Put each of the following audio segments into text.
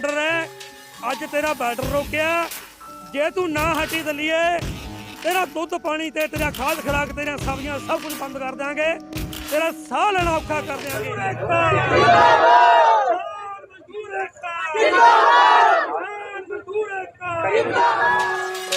Border ਹੈ। ਅੱਜ ਤੇਰਾ ਬਾਰਡਰ ਰੋਕਿਆ। ਜੇ ਤੂੰ ਨਾ ਹਟੀ ਦਲੀਏ ਤੇਰਾ ਦੁੱਧ ਪਾਣੀ ਤੇ ਤੇਰਾ ਖਾਦ ਖਰਾਕ ਤੇਰੀਆਂ ਸਬਜ਼ੀਆਂ ਸਭ ਕੁਝ ਬੰਦ ਕਰ ਦਿਆਂਗੇ। ਤੇਰਾ ਸਾਹ ਲੈਣਾ ਔਖਾ ਕਰ ਦਿਆਂਗੇ। ਜਿੰਦਾਬਾਦ। ਜਿੰਦਾਬਾਦ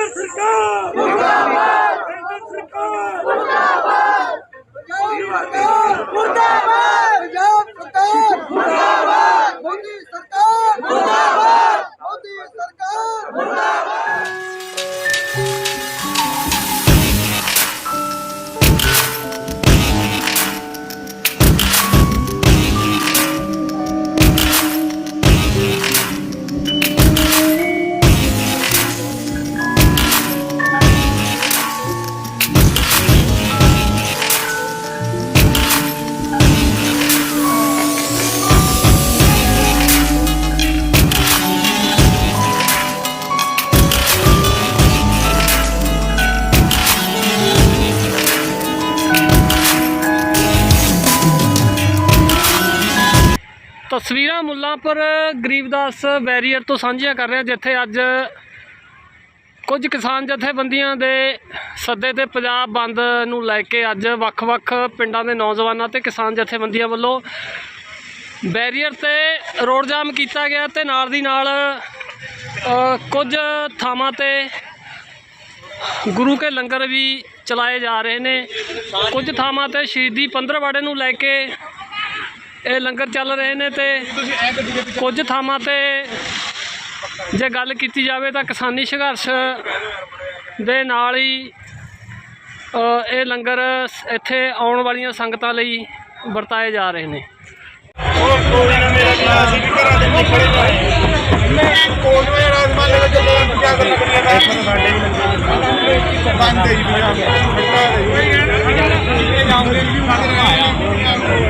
ਕੇਂਦਰ ਸਰਕਾਰ। ਮੁਰਦਾਬਾਦ। ਕੇਂਦਰ ਸਰਕਾਰ। ਮੁਰਦਾਬਾਦ। ਪੰਜਾਬ ਤਸਵੀਰਾਂ ਗਰੀਬਦਾਸ ਬੈਰੀਅਰ ਤੋਂ ਸਾਂਝੀਆਂ ਕਰ ਰਿਹਾ, ਜਿੱਥੇ ਅੱਜ ਕੁਝ ਕਿਸਾਨ ਜਥੇਬੰਦੀਆਂ ਦੇ ਸੱਦੇ ਤੇ ਪੰਜਾਬ ਬੰਦ ਨੂੰ ਲੈ ਕੇ ਅੱਜ ਵੱਖ-ਵੱਖ ਪਿੰਡਾਂ ਦੇ ਨੌਜਵਾਨਾਂ ਤੇ ਕਿਸਾਨ ਜਥੇਬੰਦੀਆਂ ਵੱਲੋਂ ਬੈਰੀਅਰ ਤੇ ਰੋਡ ਜਾਮ ਕੀਤਾ ਗਿਆ ਤੇ ਨਾਲ ਦੀ ਨਾਲ ਕੁਝ ਥਾਵਾਂ ਤੇ ਗੁਰੂ ਕੇ ਲੰਗਰ ਵੀ ਚਲਾਏ ਜਾ ਰਹੇ ਨੇ। ਕੁਝ ਥਾਵਾਂ ਤੇ ਸ਼ਹੀਦੀ ਪੰਦਰਵਾੜੇ ਨੂੰ ਲੈ ਕੇ ਇਹ ਲੰਗਰ ਚੱਲ ਰਹੇ ਨੇ ਤੇ ਕੁਝ ਥਾਵਾਂ ਤੇ ਜੇ ਗੱਲ ਕੀਤੀ ਜਾਵੇ ਤਾਂ ਕਿਸਾਨੀ ਸੰਘਰਸ਼ ਦੇ ਨਾਲ ਹੀ ਇਹ ਲੰਗਰ ਇੱਥੇ ਆਉਣ ਵਾਲੀਆਂ ਸੰਗਤਾਂ ਲਈ ਵਰਤਾਏ ਜਾ ਰਹੇ ਨੇ। ਕੋਟਵੇ ਜੀ ਵੀ ਮੰਗ ਆਇਆ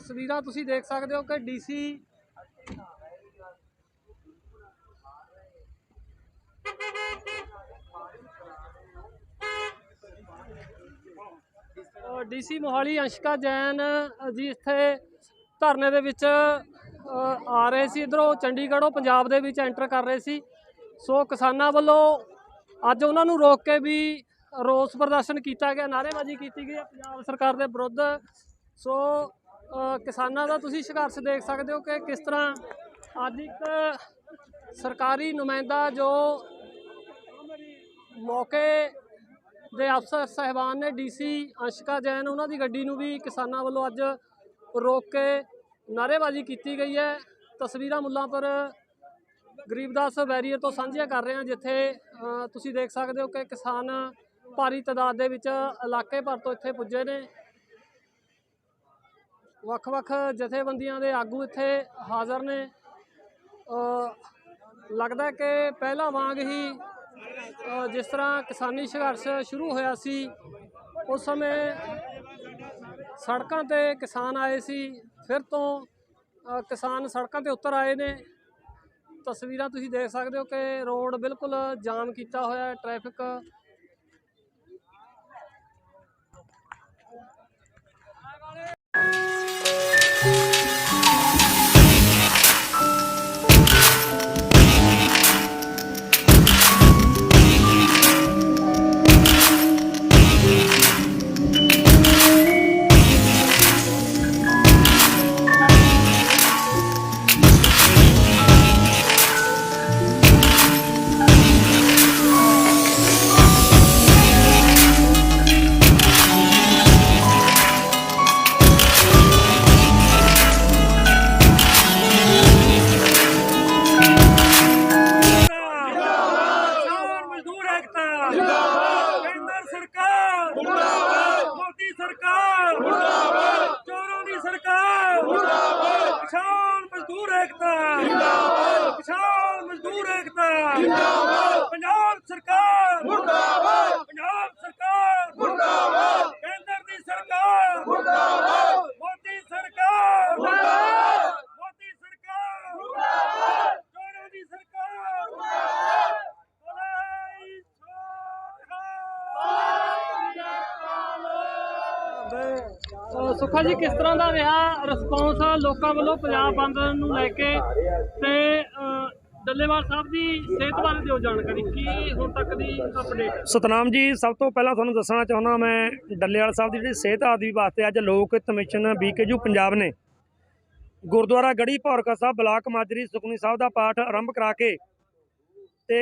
ਤਸਵੀਰਾਂ ਤੁਸੀਂ ਦੇਖ ਸਕਦੇ ਹੋ ਕਿ D C D C Mohali Anshika Jain ji ਇੱਥੇ ਧਰਨੇ ਦੇ ਵਿੱਚ ਆ ਰਹੇ ਸੀ ਇਧਰੋਂ ਚੰਡੀਗੜ੍ਹੋਂ ਪੰਜਾਬ ਦੇ ਵਿੱਚ ਐਂਟਰ ਕਰ ਰਹੇ ਸੀ। ਸੋ ਕਿਸਾਨਾਂ ਵੱਲੋਂ ਅੱਜ ਉਹਨਾਂ ਨੂੰ ਰੋਕ ਕੇ ਵੀ ਰੋਸ ਪ੍ਰਦਰਸ਼ਨ ਕੀਤਾ ਗਿਆ, ਨਾਅਰੇਬਾਜ਼ੀ ਕੀਤੀ ਗਈ ਹੈ ਪੰਜਾਬ ਸਰਕਾਰ ਦੇ ਵਿਰੁੱਧ। ਸੋ ਕਿਸਾਨਾਂ ਦਾ ਤੁਸੀਂ ਸੰਘਰਸ਼ ਦੇਖ ਸਕਦੇ ਹੋ ਕਿ ਕਿਸ ਤਰ੍ਹਾਂ ਅੱਜ ਇੱਕ ਸਰਕਾਰੀ ਨੁਮਾਇੰਦਾ ਜੋ ਮੌਕੇ ਦੇ ਅਫਸਰ ਸਹਿਬਾਨ ਨੇ ਡੀਸੀ ਅੰਸ਼ਕਾ ਜੈਨ, ਉਹਨਾਂ ਦੀ ਗੱਡੀ ਨੂੰ ਵੀ ਕਿਸਾਨਾਂ ਵੱਲੋਂ ਅੱਜ ਰੋਕ ਕੇ ਨਾਅਰੇਬਾਜ਼ੀ ਕੀਤੀ ਗਈ ਹੈ। ਤਸਵੀਰਾਂ ਮੁੱਲਾਂਪੁਰ ਗਰੀਬਦਾਸ ਬੈਰੀਅਰ ਤੋਂ ਸਾਂਝੀਆਂ ਕਰ ਰਹੇ ਹਾਂ, ਜਿੱਥੇ ਤੁਸੀਂ ਦੇਖ ਸਕਦੇ ਹੋ ਕਿ ਕਿਸਾਨ ਭਾਰੀ ਤਾਦਾਦ ਦੇ ਵਿੱਚ ਇਲਾਕੇ ਭਰ ਤੋਂ ਇੱਥੇ ਪੁੱਜੇ ਨੇ। ਵੱਖ-ਵੱਖ ਜਥੇਬੰਦੀਆਂ ਦੇ ਆਗੂ ਇੱਥੇ ਹਾਜ਼ਰ ਨੇ। ਲੱਗਦਾ ਕਿ ਪਹਿਲਾਂ ਵਾਂਗ ਹੀ ਜਿਸ ਤਰ੍ਹਾਂ ਕਿਸਾਨੀ ਸੰਘਰਸ਼ ਸ਼ੁਰੂ ਹੋਇਆ ਸੀ, ਉਸ ਸਮੇਂ ਸੜਕਾਂ ਤੇ ਕਿਸਾਨ ਆਏ ਸੀ, ਫਿਰ ਤੋਂ ਕਿਸਾਨ ਸੜਕਾਂ ਤੇ ਉਤਰ ਆਏ ਨੇ। ਤਸਵੀਰਾਂ ਤੁਸੀਂ ਦੇਖ ਸਕਦੇ ਹੋ ਕਿ ਰੋਡ ਬਿਲਕੁਲ ਜਾਮ ਕੀਤਾ ਹੋਇਆ ਹੈ, ਟ੍ਰੈਫਿਕ ਸੁੱਖਾ ਜੀ, ਕਿਸ ਤਰ੍ਹਾਂ ਦਾ ਰਿਹਾ ਰਿਸਪੌਂਸ ਲੋਕਾਂ ਵੱਲੋਂ ਪੰਜਾਬ ਬੰਦ ਨੂੰ ਲੈ ਕੇ? ਤੇ ਡੱਲੇਵਾਲ ਸਾਹਿਬ ਦੀ ਸਿਹਤ ਬਾਰੇ ਦਿਓ ਜਾਣਕਾਰੀ, ਕੀ ਹੁਣ ਤੱਕ ਦੀ ਅਪਡੇਟ ਸਤਨਾਮ ਜੀ, ਸਭ ਤੋਂ ਪਹਿਲਾਂ ਤੁਹਾਨੂੰ ਦੱਸਣਾ ਚਾਹੁੰਦਾ ਮੈਂ ਡੱਲੇਵਾਲ ਸਾਹਿਬ ਦੀ ਜਿਹੜੀ ਸਿਹਤ ਆਦਿ ਵਾਸਤੇ ਅੱਜ ਲੋਕ ਹਿੱਤ ਮਿਸ਼ਨ ਬੀਕੇਯੂ ਪੰਜਾਬ ਨੇ ਗੁਰਦੁਆਰਾ ਗੜੀ ਭੌਰਕਾ ਸਾਹਿਬ ਬਲਾਕ ਮਾਜਰੀ ਸੁਖਨੀ ਸਾਹਿਬ ਦਾ ਪਾਠ ਆਰੰਭ ਕਰਾ ਕੇ ਤੇ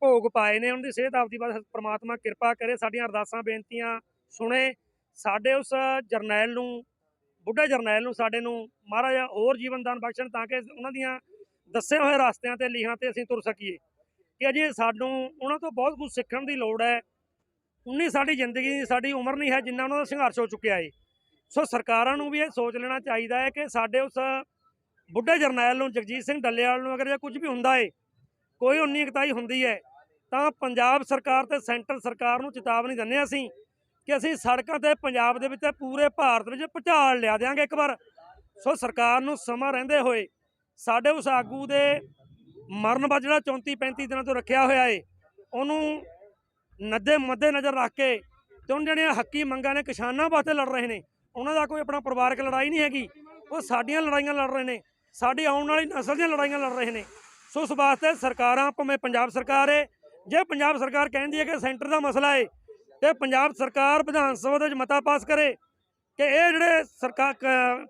ਭੋਗ ਪਾਏ ਨੇ। ਉਹਨਾਂ ਦੀ ਸਿਹਤ ਆਪ ਦੀ ਬਸ ਪ੍ਰਮਾਤਮਾ ਕਿਰਪਾ ਕਰੇ, ਸਾਡੀਆਂ ਅਰਦਾਸਾਂ, ਬੇਨਤੀਆਂ ਸੁਣੇ। ਸਾਡੇ ਉਸ ਜਰਨੈਲ ਨੂੰ, ਬੁੱਢੇ ਜਰਨੈਲ ਨੂੰ, ਸਾਡੇ ਨੂੰ ਮਹਾਰਾਜਾ ਹੋਰ ਜੀਵਨਦਾਨ ਬਖਸ਼ਣ ਤਾਂ ਕਿ ਉਹਨਾਂ ਦੀਆਂ ਦੱਸੇ ਹੋਏ ਰਸਤਿਆਂ ਤੇ ਲੀਹਾਂ ਤੇ ਅਸੀਂ ਤੁਰ ਸਕੀਏ। ਕਿ ਅਜੇ ਸਾਨੂੰ ਉਹਨਾਂ ਤੋਂ ਬਹੁਤ ਕੁਝ ਸਿੱਖਣ ਦੀ ਲੋੜ ਹੈ। ਉਨੀ ਸਾਡੀ ਜ਼ਿੰਦਗੀ ਦੀ ਸਾਡੀ ਉਮਰ ਨਹੀਂ ਹੈ ਜਿੰਨਾ ਉਹਨਾਂ ਦਾ ਸੰਘਰਸ਼ ਹੋ ਚੁੱਕਿਆ ਹੈ ਸੋ ਸਰਕਾਰਾਂ ਨੂੰ ਵੀ ਇਹ ਸੋਚ ਲੈਣਾ ਚਾਹੀਦਾ ਹੈ ਕਿ ਸਾਡੇ ਉਸ ਬੁੱਢੇ ਜਰਨੈਲ ਨੂੰ, ਜਗਜੀਤ ਸਿੰਘ ਡੱਲੇਵਾਲ ਨੂੰ ਅਗਰ ਜੇ ਕੁਝ ਵੀ ਹੁੰਦਾ ਏ, ਕੋਈ ਉਨੀ ਇਕਤਾਈ ਹੁੰਦੀ ਹੈ, ਤਾਂ ਪੰਜਾਬ ਸਰਕਾਰ ਤੇ ਸੈਂਟਰ ਸਰਕਾਰ ਨੂੰ ਚੇਤਾਵਨੀ ਦਿੰਦੇ ਅਸੀਂ ਕਿ ਅਸੀਂ ਸੜਕਾਂ ਤੇ ਪੰਜਾਬ ਦੇ ਵਿੱਚ ਤੇ ਪੂਰੇ ਭਾਰਤ ਵਿੱਚ ਭੁਚਾਲ ਲਿਆ ਦਿਆਂਗੇ ਇੱਕ ਵਾਰ। ਸੋ ਸਰਕਾਰ ਨੂੰ ਸਮਾਂ ਰਹਿੰਦੇ ਹੋਏ ਸਾਡੇ ਉਸ ਆਗੂ ਦੇ ਮਰਨ ਬਾਅਦ ਜਿਹੜਾ 34 35 ਦਿਨਾਂ ਤੋਂ ਰੱਖਿਆ ਹੋਇਆ ਏ, ਉਹਨੂੰ ਨੱਦੇ ਮੱਦੇ ਨਜ਼ਰ ਰੱਖ ਕੇ ਤੇ ਉਹਨਾਂ ਜਿਹੜੀਆਂ ਹੱਕੀ ਮੰਗਾਂ ਨੇ ਕਿਸਾਨਾਂ ਵਾਸਤੇ ਲੜ ਰਹੇ ਨੇ, ਉਹਨਾਂ ਦਾ ਕੋਈ ਆਪਣਾ ਪਰਿਵਾਰਕ ਲੜਾਈ ਨਹੀਂ ਹੈਗੀ। ਉਹ ਸਾਡੀਆਂ ਲੜਾਈਆਂ ਲੜ ਰਹੇ ਨੇ, ਸਾਡੀ ਆਉਣ ਵਾਲੀ ਨਸਲ ਦੀਆਂ ਲੜਾਈਆਂ ਲੜ ਰਹੇ ਨੇ। ਸੋ ਉਸ ਵਾਸਤੇ ਸਰਕਾਰਾਂ, ਭਾਵੇਂ ਪੰਜਾਬ ਸਰਕਾਰ ਏ, ਜੇ ਪੰਜਾਬ ਸਰਕਾਰ ਕਹਿੰਦੀ ਹੈ ਕਿ ਸੈਂਟਰ ਦਾ ਮਸਲਾ ਏ ਤੇ ਪੰਜਾਬ ਸਰਕਾਰ ਵਿਧਾਨ ਸਭਾ ਦੇ ਵਿੱਚ ਮਤਾ ਪਾਸ ਕਰੇ ਕਿ ਇਹ ਜਿਹੜੇ ਸਰਕਾਰ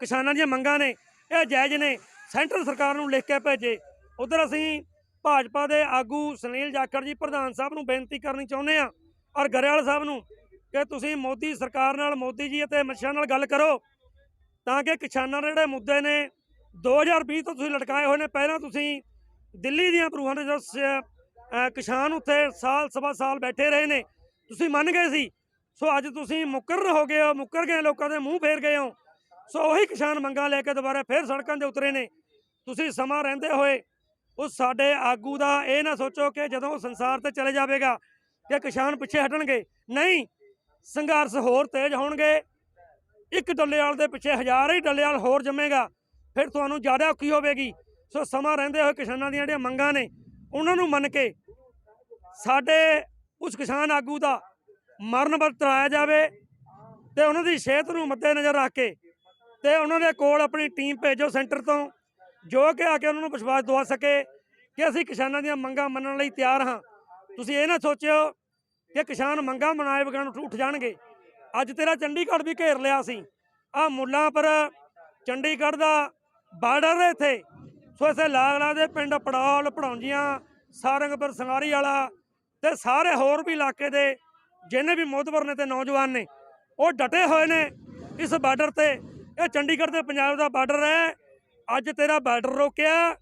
ਕਿਸਾਨਾਂ ਦੀਆਂ ਮੰਗਾਂ ਨੇ, ਇਹ ਜਾਇਜ਼ ਨੇ, ਸੈਂਟਰ ਸਰਕਾਰ ਨੂੰ ਲਿਖ ਕੇ ਭੇਜੇ। ਉਧਰ ਅਸੀਂ ਭਾਜਪਾ ਦੇ ਆਗੂ ਸੁਨੀਲ ਜਾਖੜ ਜੀ ਪ੍ਰਧਾਨ ਸਾਹਿਬ ਨੂੰ ਬੇਨਤੀ ਕਰਨੀ ਚਾਹੁੰਦੇ ਆ ਔਰ ਗਰੇਵਾਲ ਸਾਹਿਬ ਨੂੰ ਕਿ ਤੁਸੀਂ ਮੋਦੀ ਸਰਕਾਰ ਨਾਲ, ਮੋਦੀ ਜੀ ਅਤੇ ਅਮਿਤ ਸ਼ਾਹ ਨਾਲ ਗੱਲ ਕਰੋ, ਤਾਂ ਕਿ ਕਿਸਾਨਾਂ ਦੇ ਜਿਹੜੇ ਮੁੱਦੇ ਨੇ 2020 ਤੋਂ ਤੁਸੀਂ ਲਟਕਾਏ ਹੋਏ ਨੇ, ਪਹਿਲਾਂ ਤੁਸੀਂ ਦਿੱਲੀ ਦੀਆਂ ਪ੍ਰੂਹਾਂ ਦੇ ਜੋ ਕਿਸਾਨ ਉੱਥੇ ਸਾਲ ਸਵਾ ਸਾਲ ਬੈਠੇ ਰਹੇ ਨੇ ਤੁਸੀਂ ਮੰਨ ਗਏ ਸੀ। ਸੋ ਅੱਜ ਤੁਸੀਂ ਮੁਕਰ ਹੋ ਗਏ ਹੋ, ਮੁਕਰ ਗਏ ਲੋਕਾਂ ਦੇ ਮੂੰਹ ਫੇਰ ਗਏ ਹੋ। ਸੋ ਉਹੀ ਕਿਸਾਨ ਮੰਗਾਂ ਲੈ ਕੇ ਦੁਬਾਰਾ ਫੇਰ ਸੜਕਾਂ 'ਤੇ ਉਤਰੇ ਨੇ। ਤੁਸੀਂ ਸਮਾਂ ਰਹਿੰਦੇ ਹੋਏ ਉਸ ਸਾਡੇ ਆਗੂ ਦਾ ਇਹ ਨਾ ਸੋਚੋ ਕਿ ਜਦੋਂ ਸੰਸਾਰ ਤੇ ਚਲੇ ਜਾਵੇਗਾ ਕਿ ਕਿਸਾਨ ਪਿੱਛੇ ਹਟਣਗੇ। ਨਹੀਂ, ਸੰਘਰਸ਼ ਹੋਰ ਤੇਜ਼ ਹੋਣਗੇ। ਇੱਕ ਡੱਲੇਵਾਲ ਦੇ ਪਿੱਛੇ ਹਜ਼ਾਰ ਹੀ ਡੱਲੇਵਾਲ ਹੋਰ ਜੰਮੇਗਾ। ਫਿਰ ਤੁਹਾਨੂੰ ਜ਼ਿਆਦਾ ਔਖੀ ਹੋਵੇਗੀ। ਸੋ ਸਮਾਂ ਰਹਿੰਦੇ ਹੋਏ ਕਿਸਾਨਾਂ ਦੀਆਂ ਜਿਹੜੀਆਂ ਮੰਗਾਂ ਨੇ, ਉਹਨਾਂ ਨੂੰ ਮੰਨ ਕੇ ਸਾਡੇ ਉਸ ਕਿਸਾਨ ਆਗੂ ਦਾ ਮਰਨ ਵਰਤ ਕਰਾਇਆ ਜਾਵੇ ਤੇ ਉਹਨਾਂ ਦੀ ਸਿਹਤ ਨੂੰ ਮੱਦੇ ਨਜ਼ਰ ਰੱਖ ਕੇ ਤੇ ਉਹਨਾਂ ਦੇ ਕੋਲ ਆਪਣੀ ਟੀਮ ਭੇਜੋ ਸੈਂਟਰ ਤੋਂ, ਜੋ ਕਿ ਆ ਕੇ ਉਹਨਾਂ ਨੂੰ ਵਿਸ਼ਵਾਸ ਦਵਾ ਸਕੇ ਕਿ ਅਸੀਂ ਕਿਸਾਨਾਂ ਦੀਆਂ ਮੰਗਾਂ ਮੰਨਣ ਲਈ ਤਿਆਰ ਹਾਂ। ਤੁਸੀਂ ਇਹ ਨਾ ਸੋਚਿਓ ਕਿ ਕਿਸਾਨ ਮੰਗਾਂ ਮਨਾਏ ਬਗੈਰ ਉੱਠ- ਉੱਠ ਜਾਣਗੇ। ਅੱਜ ਤੇਰਾ ਚੰਡੀਗੜ੍ਹ ਵੀ ਘੇਰ ਲਿਆ ਸੀ। ਆ ਮੁੱਲਾਂ ਪਰ ਚੰਡੀਗੜ੍ਹ ਦਾ ਬਾਰਡਰ ਇੱਥੇ। ਸੋ ਇਸੇ ਲਾਗਲਾ ਦੇ ਪਿੰਡ ਪੜੌਲ ਪੜੌਂਜੀਆਂ ਸਾਰੰਗਪੁਰ ਸੰਗਾਰੀ ਵਾਲਾ ਤੇ ਸਾਰੇ ਹੋਰ ਵੀ ਇਲਾਕੇ ਦੇ ਜਿੰਨੇ ਵੀ ਮੋਦਵਰ ਨੇ ਤੇ ਨੌਜਵਾਨ ਨੇ, ਉਹ ਡਟੇ ਹੋਏ ਨੇ ਇਸ ਬਾਰਡਰ ਤੇ। ਇਹ ਚੰਡੀਗੜ੍ਹ ਤੇ ਪੰਜਾਬ ਦਾ ਬਾਰਡਰ ਹੈ। ਅੱਜ ਤੇਰਾ ਬਾਰਡਰ ਰੋਕਿਆ।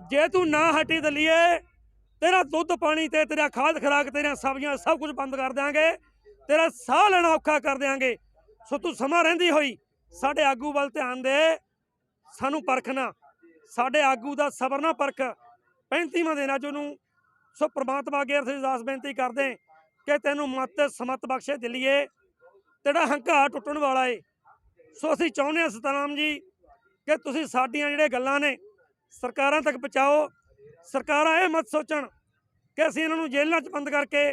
ਜੇ ਤੂੰ ਨਾ ਹਟੀ ਦਲੀਏ ਤੇਰਾ ਦੁੱਧ ਪਾਣੀ ਤੇ ਤੇਰਾ ਖਾਦ ਖਰਾਕ ਤੇਰੀਆਂ ਸਬਜ਼ੀਆਂ ਸਭ ਕੁਝ ਬੰਦ ਕਰ ਦਿਆਂਗੇ। ਤੇਰਾ ਸਾਹ ਲੈਣਾ ਔਖਾ ਕਰ ਦਿਆਂਗੇ। ਸੋ ਤੂੰ ਸਮਾਂ ਰਹਿੰਦੀ ਹੋਈ ਸਾਡੇ ਆਗੂ ਵੱਲ ਧਿਆਨ ਦੇ। ਸਾਨੂੰ ਪਰਖਣਾ ਸਾਡੇ ਆਗੂ ਦਾ ਸਬਰ ਨਾ ਪਰਖ। 35ਵਾਂ ਦਿਨ ਅੱਜ ਉਹਨੂੰ ਸੋ ਪ੍ਰਮਾਤਮਾ ਅੱਗੇ ਅਰਦਾਸ ਬੇਨਤੀ ਕਰਦੇ ਕਿ ਤੈਨੂੰ ਮਤ, ਸਮਤ ਬਖਸ਼ੇ ਦਿਲੀਏ। ਤੇਰਾ ਹੰਕਾਰ ਟੁੱਟਣ ਵਾਲਾ ਏ। ਸੋ ਅਸੀਂ ਚਾਹੁੰਦੇ ਹਾਂ ਸਤਨਾਮ ਜੀ ਕਿ ਤੁਸੀਂ ਸਾਡੀਆਂ ਜਿਹੜੇ ਗੱਲਾਂ ਨੇ ਸਰਕਾਰਾਂ ਤੱਕ ਪਹੁੰਚਾਓ। ਸਰਕਾਰਾਂ ਇਹ ਮਤ ਸੋਚਣ ਕਿ ਅਸੀਂ ਇਹਨਾਂ ਨੂੰ ਜੇਲ੍ਹਾਂ 'ਚ ਬੰਦ ਕਰਕੇ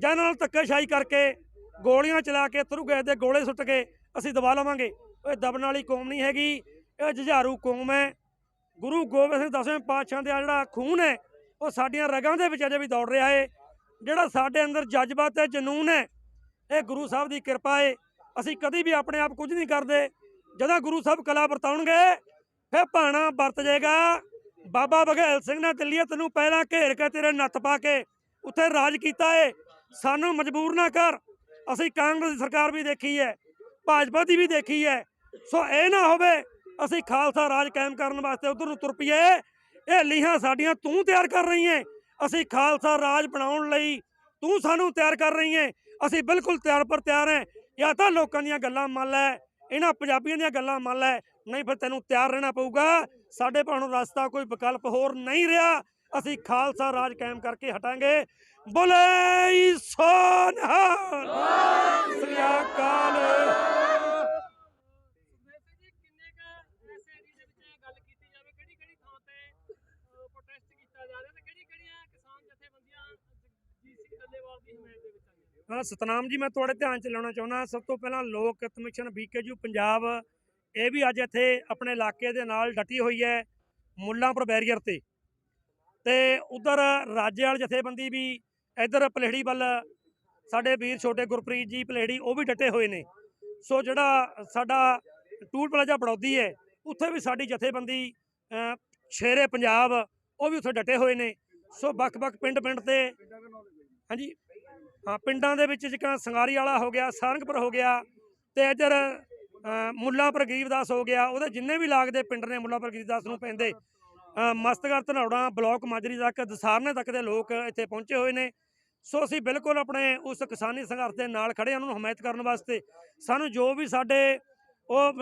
ਜਾਂ ਇਹਨਾਂ ਨਾਲ ਧੱਕੇਸ਼ਾਹੀ ਕਰਕੇ ਗੋਲੀਆਂ ਚਲਾ ਕੇ, ਥਰੂ ਗਏ ਦੇ ਗੋਲੇ ਸੁੱਟ ਕੇ ਅਸੀਂ ਦਬਾ ਲਵਾਂਗੇ। ਇਹ ਦਬਣ ਵਾਲੀ ਕੌਮ ਨਹੀਂ ਹੈਗੀ। ਇਹ ਜੁਝਾਰੂ ਕੌਮ ਹੈ। ਗੁਰੂ ਗੋਬਿੰਦ ਸਿੰਘ ਦਸਵੇਂ ਪਾਤਸ਼ਾਹ ਦਾ ਜਿਹੜਾ ਖੂਨ ਹੈ ਉਹ ਸਾਡੀਆਂ ਰਗਾਂ ਦੇ ਵਿੱਚ ਅਜੇ ਵੀ ਦੌੜ ਰਿਹਾ ਹੈ ਜਿਹੜਾ ਸਾਡੇ ਅੰਦਰ ਜਜ਼ਬਾ ਤੇ ਜਨੂਨ ਹੈ, ਇਹ ਗੁਰੂ ਸਾਹਿਬ ਦੀ ਕਿਰਪਾ ਹੈ ਅਸੀਂ ਕਦੀ ਵੀ ਆਪਣੇ ਆਪ ਕੁਝ ਨਹੀਂ ਕਰਦੇ। ਜਦੋਂ ਗੁਰੂ ਸਾਹਿਬ ਕਲਾ ਵਰਤਾਉਣਗੇ, ਫਿਰ ਭਾਣਾ ਵਰਤ ਜਾਏਗਾ। ਬਾਬਾ ਬਘੇਲ ਸਿੰਘ ਨੇ ਦਿੱਲੀ ਤੈਨੂੰ ਪਹਿਲਾਂ ਘੇਰ ਕੇ ਤੇਰੇ ਨੱਥ ਪਾ ਕੇ ਉੱਥੇ ਰਾਜ ਕੀਤਾ ਏ। ਸਾਨੂੰ ਮਜਬੂਰ ਨਾ ਕਰ। ਅਸੀਂ ਕਾਂਗਰਸ ਦੀ ਸਰਕਾਰ ਵੀ ਦੇਖੀ ਹੈ ਭਾਜਪਾ ਦੀ ਵੀ ਦੇਖੀ ਹੈ ਸੋ ਇਹ ਨਾ ਹੋਵੇ, ਅਸੀਂ ਖਾਲਸਾ ਰਾਜ ਕਾਇਮ ਕਰਨ ਵਾਸਤੇ ਉਧਰ ਨੂੰ ਤੁਰ ਪਈਏ। ਇਹ ਲੀਹਾਂ ਸਾਡੀਆਂ ਤੂੰ ਤਿਆਰ ਕਰ ਰਹੀ ਹੈ ਅਸੀਂ ਖਾਲਸਾ ਰਾਜ ਬਣਾਉਣ ਲਈ ਤੂੰ ਸਾਨੂੰ ਤਿਆਰ ਕਰ ਰਹੀ ਹੈ ਅਸੀਂ ਬਿਲਕੁਲ ਤਿਆਰ ਪਰ ਤਿਆਰ ਹੈ ਜਾਂ ਤਾਂ ਲੋਕਾਂ ਦੀਆਂ ਗੱਲਾਂ ਮੰਨ ਲੈ, ਇਹਨਾਂ ਪੰਜਾਬੀਆਂ ਦੀਆਂ ਗੱਲਾਂ ਮੰਨ ਲੈ। ਨਹੀਂ ਫਿਰ ਤੈਨੂੰ ਤਿਆਰ ਰਹਿਣਾ ਪਊਗਾ। ਸਾਡੇ ਭਾਣੋਂ ਰਸਤਾ ਕੋਈ ਵਿਕਲਪ ਹੋਰ ਨਹੀਂ ਰਿਹਾ। ਅਸੀਂ ਖਾਲਸਾ ਰਾਜ ਕਾਇਮ ਕਰਕੇ ਹਟਾਂਗੇ। ਬੋਲੇ ਸੋਨਹਾਲ ਸ੍ਰੀ ਅਕਾਲ ਵੈਸੇ ਜੀ ਕਿੰਨੇ ਕ ਐਸੇ ਏਰੀਏ ਦੇ ਵਿੱਚ ਗੱਲ ਕੀਤੀ ਜਾਵੇ ਕਿਹੜੀ ਕਿਹੜੀ ਥਾਂ ਤੇ ਪ੍ਰੋਟੈਸਟ ਕੀਤਾ ਜਾ ਰਿਹਾ ਤੇ ਕਿਹੜੀ ਕਿਹੜੀਆਂ ਕਿਸਾਨ ਜਥੇਬੰਦੀਆਂ ਜੀਸੀ ਡੱਲੇਵਾਲ ਦੀ ਹਮਾਇਤ ਦੇ ਵਿੱਚ ਆਈਆਂ ਹਾਂ, ਸਤਨਾਮ ਜੀ, ਮੈਂ ਤੁਹਾਡੇ ਧਿਆਨ ਚ ਲਾਉਣਾ ਚਾਹੁੰਦਾ ਸਭ ਤੋਂ ਪਹਿਲਾਂ ਲੋਕ ਕਮਿਸ਼ਨ ਬੀਕੇਯੂ ਪੰਜਾਬ, ਇਹ ਵੀ ਅੱਜ ਇੱਥੇ ਆਪਣੇ ਇਲਾਕੇ ਦੇ ਨਾਲ ਡਟੀ ਹੋਈ ਹੈ, ਮੁੱਲਾਂਪੁਰ ਬੈਰੀਅਰ ਤੇ। ਤੇ ਉਧਰ ਰਾਜੇਵਾਲ ਜਥੇਬੰਦੀ ਵੀ ਇਧਰ ਪਲੇੜੀ ਵੱਲ, ਸਾਡੇ ਵੀਰ ਛੋਟੇ ਗੁਰਪ੍ਰੀਤ ਜੀ ਪਲੇੜੀ ਉਹ ਵੀ ਡਟੇ ਹੋਏ ਨੇ। ਸੋ ਜਿਹੜਾ ਸਾਡਾ ਟੂਲ ਪਲਾਜ਼ਾ ਬੜੌਦੀ ਹੈ, ਉੱਥੇ ਵੀ ਸਾਡੀ ਜਥੇਬੰਦੀ ਸ਼ੇਰੇ ਪੰਜਾਬ, ਉਹ ਵੀ ਉੱਥੇ ਡਟੇ ਹੋਏ ਨੇ। ਸੋ ਵੱਖ-ਵੱਖ ਪਿੰਡ-ਪਿੰਡ ਤੇ, ਹਾਂਜੀ। ਪਿੰਡਾਂ ਦੇ ਵਿੱਚ ਜਿਕਾ ਸੰਗਾਰੀ ਵਾਲਾ ਹੋ ਗਿਆ ਸਾਰੰਗਪੁਰ ਹੋ ਗਿਆ ਤੇ ਇੱਧਰ ਅ, ਮੁੱਲਾਂਪੁਰ ਗਰੀਬਦਾਸ ਹੋ ਗਿਆ ਉਹਦੇ ਜਿੰਨੇ ਵੀ ਲਾਗਦੇ ਪਿੰਡ ਨੇ ਮੁੱਲਾਂਪੁਰ ਗਰੀਬਦਾਸ ਨੂੰ ਪੈਂਦੇ ਅ, ਮਸਤਗੜ ਧਨੌੜਾ ਬਲਾਕ ਮਾਜਰੀ ਤੱਕ ਦਸਾਰਨੇ ਤੱਕ ਦੇ ਲੋਕ ਇੱਥੇ ਪਹੁੰਚੇ ਹੋਏ ਨੇ। ਸੋ ਅਸੀਂ ਬਿਲਕੁਲ ਆਪਣੇ ਉਸ ਕਿਸਾਨੀ ਸੰਘਰਸ਼ ਦੇ ਨਾਲ ਖੜੇ ਉਹਨਾਂ ਨੂੰ ਹਮਾਇਤ ਕਰਨ ਵਾਸਤੇ। ਸਾਨੂੰ ਜੋ ਵੀ ਸਾਡੇ ਉਹ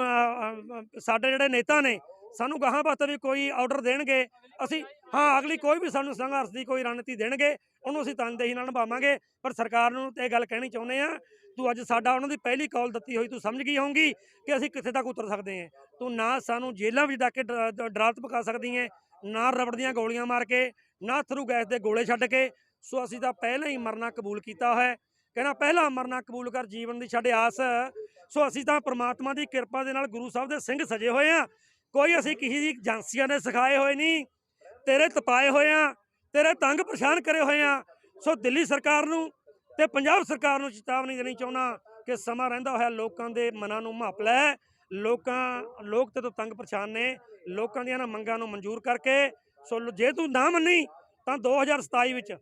ਸਾਡੇ ਜਿਹੜੇ ਨੇਤਾ ਨੇ ਸਾਨੂੰ ਗਾਹਾਂ ਵਾਸਤੇ ਵੀ ਕੋਈ ਆਰਡਰ ਦੇਣਗੇ। ਅਸੀਂ, ਹਾਂ, ਅਗਲੀ ਕੋਈ ਵੀ ਸਾਨੂੰ ਸੰਘਰਸ਼ ਦੀ ਕੋਈ ਰਣਨੀਤੀ ਦੇਣਗੇ, ਉਹਨੂੰ ਅਸੀਂ ਤਨਦੇਹੀ ਨਾਲ ਨਿਭਾਵਾਂਗੇ। ਪਰ ਸਰਕਾਰ ਨੂੰ ਤੇ ਇਹ ਗੱਲ ਕਹਿਣੀ ਚਾਹੁੰਦੇ ਆ ਤੂੰ ਅੱਜ ਸਾਡਾ ਉਹਨਾਂ ਦੀ ਪਹਿਲੀ ਕਾਲ ਦਿੱਤੀ ਹੋਈ, ਤੂੰ ਸਮਝ ਗਈ ਹੋਊਗੀ ਕਿ ਅਸੀਂ ਕਿੱਥੇ ਤੱਕ ਉਤਰ ਸਕਦੇ ਹਾਂ। ਤੂੰ ਨਾ ਸਾਨੂੰ ਜੇਲ੍ਹਾਂ ਵਿੱਚ ਜਾ ਕੇ ਡਰਾ- ਡ- ਪਕਾ ਸਕਦੀ ਹੈ, ਨਾ ਰਬੜ ਦੀਆਂ ਗੋਲੀਆਂ ਮਾਰ ਕੇ, ਨਾ ਥਰੂ ਗੈਸ ਦੇ ਗੋਲੇ ਛੱਡ ਕੇ। ਸੋ ਅਸੀਂ ਤਾਂ ਪਹਿਲਾਂ ਹੀ ਮਰਨਾ ਕਬੂਲ ਕੀਤਾ ਹੋਇਆ ਹੈ। ਕਹਿੰਦਾ, ਪਹਿਲਾਂ ਮਰਨਾ ਕਬੂਲ ਕਰ, ਜੀਵਨ ਦੀ ਛੱਡ ਆਸ। ਸੋ ਅਸੀਂ ਤਾਂ ਪ੍ਰਮਾਤਮਾ ਦੀ ਕਿਰਪਾ ਦੇ ਨਾਲ ਗੁਰੂ ਸਾਹਿਬ ਦੇ ਸਿੰਘ ਸਜੇ ਹੋਏ ਆ ਕੋਈ ਅਸੀਂ ਕਿਸੇ ਦੀ ਏਜੰਸੀਆਂ ਨੇ ਸਿਖਾਏ ਹੋਏ ਨਹੀਂ, ਤੇਰੇ ਤਪਾਏ ਹੋਏ ਆ, ਤੇਰੇ ਤੰਗ ਪਰੇਸ਼ਾਨ ਕਰੇ ਹੋਏ ਆ। ਸੋ ਦਿੱਲੀ ਸਰਕਾਰ ਨੂੰ ਤੇ ਪੰਜਾਬ ਸਰਕਾਰ ਨੂੰ ਚੇਤਾਵਨੀ ਦੇਣੀ ਚਾਹੁੰਦਾ ਕਿ ਸਮਾਂ ਰਹਿੰਦਾ ਹੋਇਆ ਲੋਕਾਂ ਦੇ ਮਨਾਂ ਨੂੰ ਮਾਪ ਲੈ। ਲੋਕਾਂ, ਲੋਕ ਤੇ ਤੋਂ ਤੰਗ ਪਰੇਸ਼ਾਨ ਨੇ, ਲੋਕਾਂ ਦੀਆਂ ਨਾ ਮੰਗਾਂ ਨੂੰ ਮਨਜ਼ੂਰ ਕਰਕੇ। ਸੋ ਜੇ ਤੂੰ ਨਾ ਮੰਨੀ, ਤਾਂ 2027 ਵਿੱਚ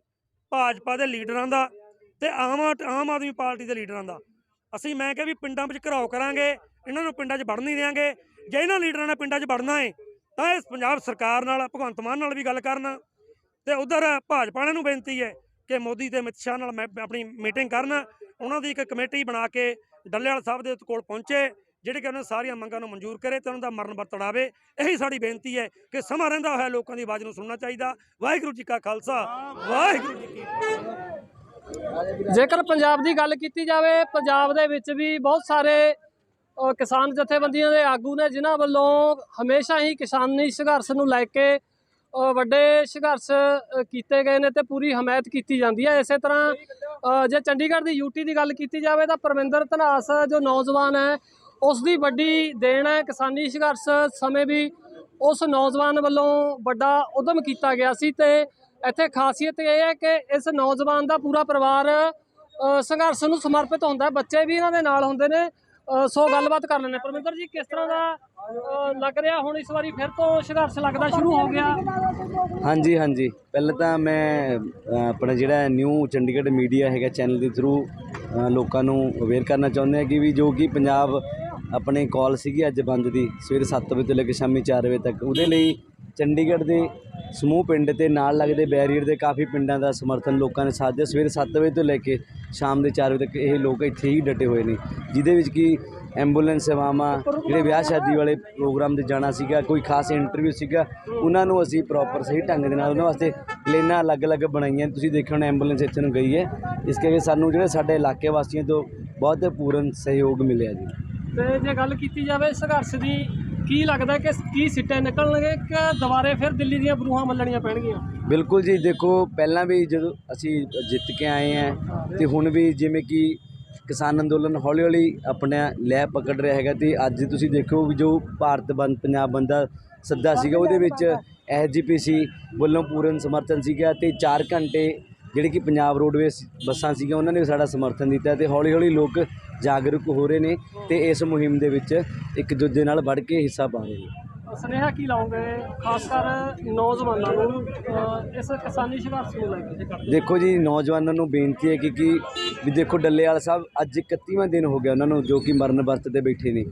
ਭਾਜਪਾ ਦੇ ਲੀਡਰਾਂ ਦਾ ਤੇ ਆਮ ਆਮ ਆਦਮੀ ਪਾਰਟੀ ਦੇ ਲੀਡਰਾਂ ਦਾ। ਅਸੀਂ ਮੈਂ ਕਿਹਾ ਵੀ ਪਿੰਡਾਂ ਵਿੱਚ ਘਰਾਓ ਕਰਾਂਗੇ, ਇਹਨਾਂ ਨੂੰ ਪਿੰਡਾਂ 'ਚ ਵੜਨ ਨਹੀਂ ਦੇਵਾਂਗੇ ਜੇ ਇਹਨਾਂ ਲੀਡਰਾਂ ਨੇ ਪਿੰਡਾਂ 'ਚ ਵੜਨਾ ਏ, ਤਾਂ ਇਸ ਪੰਜਾਬ ਸਰਕਾਰ ਨਾਲ, ਭਗਵੰਤ ਮਾਨ ਨਾਲ ਵੀ ਗੱਲ ਕਰਨ। ਤੇ ਉਧਰ ਭਾਜਪਾ ਵਾਲਿਆਂ ਨੂੰ ਬੇਨਤੀ ਹੈ ਕਿ ਮੋਦੀ ਤੇ ਅਮਿਤ ਸ਼ਾਹ ਨਾਲ ਮੈਂ ਆਪਣੀ ਮੀਟਿੰਗ ਕਰਨ, ਉਹਨਾਂ ਦੀ ਇੱਕ ਕਮੇਟੀ ਬਣਾ ਕੇ ਡੱਲੇਵਾਲ ਸਾਹਿਬ ਦੇ ਕੋਲ ਪਹੁੰਚੇ, ਜਿਹੜੇ ਕਿ ਉਹਨਾਂ ਸਾਰੀਆਂ ਮੰਗਾਂ ਨੂੰ ਮਨਜ਼ੂਰ ਕਰੇ ਤੇ ਉਹਨਾਂ ਦਾ ਮਰਨ ਵਰਤੜਾਵੇ ਇਹੀ ਸਾਡੀ ਬੇਨਤੀ ਹੈ ਕਿ ਸਮਾਂ ਰਹਿੰਦਾ ਹੋਇਆ ਲੋਕਾਂ ਦੀ ਆਵਾਜ਼ ਨੂੰ ਸੁਣਨਾ ਚਾਹੀਦਾ। ਵਾਹਿਗੁਰੂ ਜੀ ਕਾ ਖਾਲਸਾ, ਵਾਹਿਗੁਰੂ ਜੀ ਕੀ ਫਤਿਹ। ਜੇਕਰ ਪੰਜਾਬ ਦੀ ਗੱਲ ਕੀਤੀ ਜਾਵੇ, ਪੰਜਾਬ ਦੇ ਵਿੱਚ ਵੀ ਬਹੁਤ ਸਾਰੇ ਕਿਸਾਨ ਜਥੇਬੰਦੀਆਂ ਦੇ ਆਗੂ ਨੇ ਜਿਨ੍ਹਾਂ ਵੱਲੋਂ ਹਮੇਸ਼ਾ ਹੀ ਕਿਸਾਨੀ ਸੰਘਰਸ਼ ਨੂੰ ਲੈ ਕੇ ਵੱਡੇ ਸੰਘਰਸ਼ ਕੀਤੇ ਗਏ ਨੇ ਤੇ ਪੂਰੀ ਹਮਾਇਤ ਕੀਤੀ ਜਾਂਦੀ ਹੈ। ਇਸੇ ਤਰ੍ਹਾਂ ਜੇ ਚੰਡੀਗੜ੍ਹ ਦੀ ਯੂਟੀ ਦੀ ਗੱਲ ਕੀਤੀ ਜਾਵੇ ਤਾਂ ਪਰਮਿੰਦਰ ਧਨਾਸ ਜੋ ਨੌਜਵਾਨ ਹੈ, ਉਸ ਦੀ ਵੱਡੀ ਦੇਣ ਹੈ। ਕਿਸਾਨੀ ਸੰਘਰਸ਼ ਸਮੇਂ ਵੀ ਉਸ ਨੌਜਵਾਨ ਵੱਲੋਂ ਵੱਡਾ ਉਦਮ ਕੀਤਾ ਗਿਆ ਸੀ ਤੇ ਇੱਥੇ ਖਾਸੀਅਤ ਇਹ ਹੈ ਕਿ ਇਸ ਨੌਜਵਾਨ ਦਾ ਪੂਰਾ ਪਰਿਵਾਰ ਸੰਘਰਸ਼ ਨੂੰ ਸਮਰਪਿਤ ਹੁੰਦਾ ਬੱਚੇ ਵੀ ਇਹਨਾਂ ਦੇ ਨਾਲ ਹੁੰਦੇ ਨੇ। ਸੋ ਗੱਲਬਾਤ ਕਰ ਲੈਣੇ ਪਰਮਿੰਦਰ ਜੀ ਕਿਸ ਤਰ੍ਹਾਂ ਦਾ ਲੱਗ ਰਿਹਾ? ਹੁਣ ਇਸ ਵਾਰੀ ਫਿਰ ਤੋਂ ਸੰਘਰਸ਼ ਲੱਗਦਾ ਸ਼ੁਰੂ ਹੋ ਗਿਆ। ਹਾਂਜੀ ਹਾਂਜੀ। ਪਹਿਲਾਂ ਤਾਂ ਮੈਂ ਅ, ਆਪਣਾ ਜਿਹੜਾ ਨਿਊ ਚੰਡੀਗੜ੍ਹ ਮੀਡੀਆ ਹੈਗਾ ਚੈਨਲ ਦੇ ਥਰੂ ਲੋਕਾਂ ਨੂੰ ਅਵੇਅਰ ਕਰਨਾ ਚਾਹੁੰਦੇ ਹਾਂ ਕਿ ਵੀ ਜੋ ਕਿ ਪੰਜਾਬ ਆਪਣੇ ਕਾਲ ਸੀਗੀ ਅੱਜ ਬੰਦ ਦੀ ਸਵੇਰੇ 7 ਵਜੇ ਤੋਂ ਲੈ ਕੇ ਸ਼ਾਮੀ 4 ਵਜੇ ਤੱਕ। ਉਹਦੇ ਲਈ ਚੰਡੀਗੜ੍ਹ ਦੇ ਸਮੂਹ ਪਿੰਡ ਤੇ ਨਾਲ ਲੱਗਦੇ ਬੈਰੀਅਰ ਦੇ ਕਾਫੀ ਪਿੰਡਾਂ ਦਾ ਸਮਰਥਨ ਲੋਕਾਂ ਨੇ ਸਾਧਿਆ ਸਵੇਰੇ 7 ਵਜੇ ਤੋਂ ਲੈ ਕੇ ਸ਼ਾਮ ਦੇ 4 ਵਜੇ ਤੱਕ ਇਹ ਲੋਕ ਇੱਥੇ ਹੀ ਡਟੇ ਹੋਏ ਨੇ, ਜਿਹਦੇ ਵਿੱਚ ਕਿ ਐਂਬੂਲੈਂਸ ਸੇਵਾਵਾਂ, ਜਿਹੜੇ ਵਿਆਹ ਸ਼ਾਦੀ ਵਾਲੇ ਪ੍ਰੋਗਰਾਮ ਤੇ ਜਾਣਾ ਸੀਗਾ, ਕੋਈ ਖਾਸ ਇੰਟਰਵਿਊ ਸੀਗਾ, ਉਹਨਾਂ ਨੂੰ ਅਸੀਂ ਪ੍ਰੋਪਰ ਸਹੀ ਢੰਗ ਦੇ ਨਾਲ ਉਹਨਾਂ ਵਾਸਤੇ ਲੇਨਾਂ ਅਲੱਗ-ਅਲੱਗ ਬਣਾਈਆਂ। ਤੁਸੀਂ ਦੇਖਿਆ ਹੋਣਾ ਐਂਬੂਲੈਂਸ ਇੱਥੇ ਨੂੰ ਗਈ ਹੈ। ਇਸ ਕਰਕੇ ਸਾਨੂੰ ਜਿਹੜੇ ਸਾਡੇ ਇਲਾਕੇ ਵਾਸੀਆਂ ਤੋਂ ਬਹੁਤ ਪੂਰਨ ਸਹਿਯੋਗ ਮਿਲਿਆ ਜੀ। ਤੇ ਜੇ ਗੱਲ ਕੀਤੀ ਜਾਵੇ ਸੰਘਰਸ਼ ਦੀ ਕੀ ਲੱਗਦਾ ਕਿ ਕੀ ਸਿੱਟੇ ਨਿਕਲਣਗੇ ਕਿ ਦੁਬਾਰੇ ਫਿਰ ਦਿੱਲੀ ਦੀਆਂ ਬਰੂਹਾਂ ਮੱਲਣੀਆਂ ਪੈਣਗੀਆਂ? ਬਿਲਕੁਲ ਜੀ, ਦੇਖੋ, ਪਹਿਲਾਂ ਵੀ ਜਦੋਂ ਅਸੀਂ ਜਿੱਤ ਕੇ ਆਏ ਹਾਂ ਤੇ ਹੁਣ ਵੀ ਜਿਵੇਂ ਕਿ ਕਿਸਾਨ ਅੰਦੋਲਨ ਹੌਲੀ ਹੌਲੀ ਆਪਣਾ ਲੈ ਪਕੜ ਰਿਹਾ ਹੈਗਾ ਤੇ ਅੱਜ ਤੁਸੀਂ ਦੇਖੋ ਵੀ ਜੋ ਭਾਰਤ ਬੰਦ, ਪੰਜਾਬ ਬੰਦਾ ਸੱਦਾ ਸੀਗਾ, ਉਹਦੇ ਵਿੱਚ ਐਸਜੀਪੀਸੀ ਵੱਲੋਂ ਪੂਰਨ ਸਮਰਥਨ ਸੀਗਾ ਤੇ 4 ਘੰਟੇ ਜਿਹੜੇ ਕਿ ਪੰਜਾਬ ਰੋਡਵੇਜ਼ ਬੱਸਾਂ ਸੀਗੀਆਂ, ਉਹਨਾਂ ਨੇ ਵੀ ਸਾਡਾ ਸਮਰਥਨ ਦਿੱਤਾ ਤੇ ਹੌਲੀ ਹੌਲੀ ਲੋਕ ਜਾਗਰੂਕ ਹੋ ਰਹੇ ਨੇ ਤੇ ਇਸ ਮੁਹਿੰਮ ਦੇ ਵਿੱਚ ਇੱਕ ਦੂਜੇ ਨਾਲ ਵੜ ਕੇ ਹਿੱਸਾ ਪਾ ਰਹੇ ਨੇ। ਸੁਨੇਹਾ ਕੀ ਲਾਉਂਗੇ? ਖਾਸ ਕਰ ਨੌਜਵਾਨਾਂ ਨੂੰ ਅਹ, ਇਸ ਕਿਸਾਨੀ ਸੰਘਰਸ਼ ਨੂੰ ਲੈ ਕੇ ਦੇਖੋ ਜੀ ਨੌਜਵਾਨਾਂ ਨੂੰ ਬੇਨਤੀ ਹੈ ਕਿ ਕਿ ਵੀ ਦੇਖੋ ਡੱਲੇਵਾਲ ਸਾਹਿਬ ਅੱਜ 31ਵਾਂ ਦਿਨ ਹੋ ਗਿਆ ਉਹਨਾਂ ਨੂੰ ਜੋ ਕਿ ਮਰਨ ਵਰਤ ਤੇ ਬੈਠੇ ਨੇ।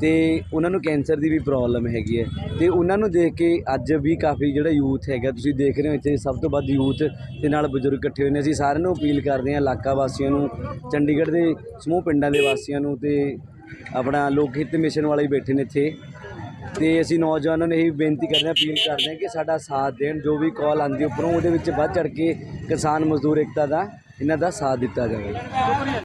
ਤੇ ਉਹਨਾਂ ਨੂੰ ਕੈਂਸਰ ਦੀ ਵੀ ਪ੍ਰੋਬਲਮ ਹੈਗੀ ਹੈ। ਤੇ ਉਹਨਾਂ ਨੂੰ ਦੇਖ ਕੇ ਅੱਜ ਵੀ ਕਾਫੀ ਜਿਹੜਾ ਯੂਥ ਹੈਗਾ ਤੁਸੀਂ ਦੇਖ ਰਹੇ ਹੋ ਇੱਥੇ ਸਭ ਤੋਂ ਵੱਧ ਯੂਥ ਤੇ ਨਾਲ ਬਜ਼ੁਰਗ ਇਕੱਠੇ ਹੋਏ ਨੇ। ਅਸੀਂ ਸਾਰਿਆਂ ਨੂੰ ਅਪੀਲ ਕਰਦੇ ਹਾਂ ਇਲਾਕਾ ਵਾਸੀਆਂ ਨੂੰ ਚੰਡੀਗੜ੍ਹ ਦੇ ਸਮੂਹ ਪਿੰਡਾਂ ਦੇ ਵਾਸੀਆਂ ਨੂੰ ਤੇ ਆਪਣਾ ਲੋਕ ਹਿੱਤ ਮਿਸ਼ਨ ਵਾਲੇ ਵੀ ਬੈਠੇ ਨੇ ਇੱਥੇ। ਤੇ ਅਸੀਂ ਨੌਜਵਾਨਾਂ ਨੂੰ ਇਹ ਬੇਨਤੀ ਕਰਦੇ ਹਾਂ, ਅਪੀਲ ਕਰਦੇ ਹਾਂ ਕਿ ਸਾਡਾ ਸਾਥ ਦੇਣ, ਜੋ ਵੀ ਕਾਲ ਆਉਂਦੀ ਉੱਪਰੋਂ ਉਹਦੇ ਵਿੱਚ ਵੱਧ ਚੜ ਕੇ ਕਿਸਾਨ ਮਜ਼ਦੂਰ ਏਕਤਾ ਦਾ, ਇਹਨਾਂ ਦਾ ਸਾਥ ਦਿੱਤਾ ਜਾਵੇ।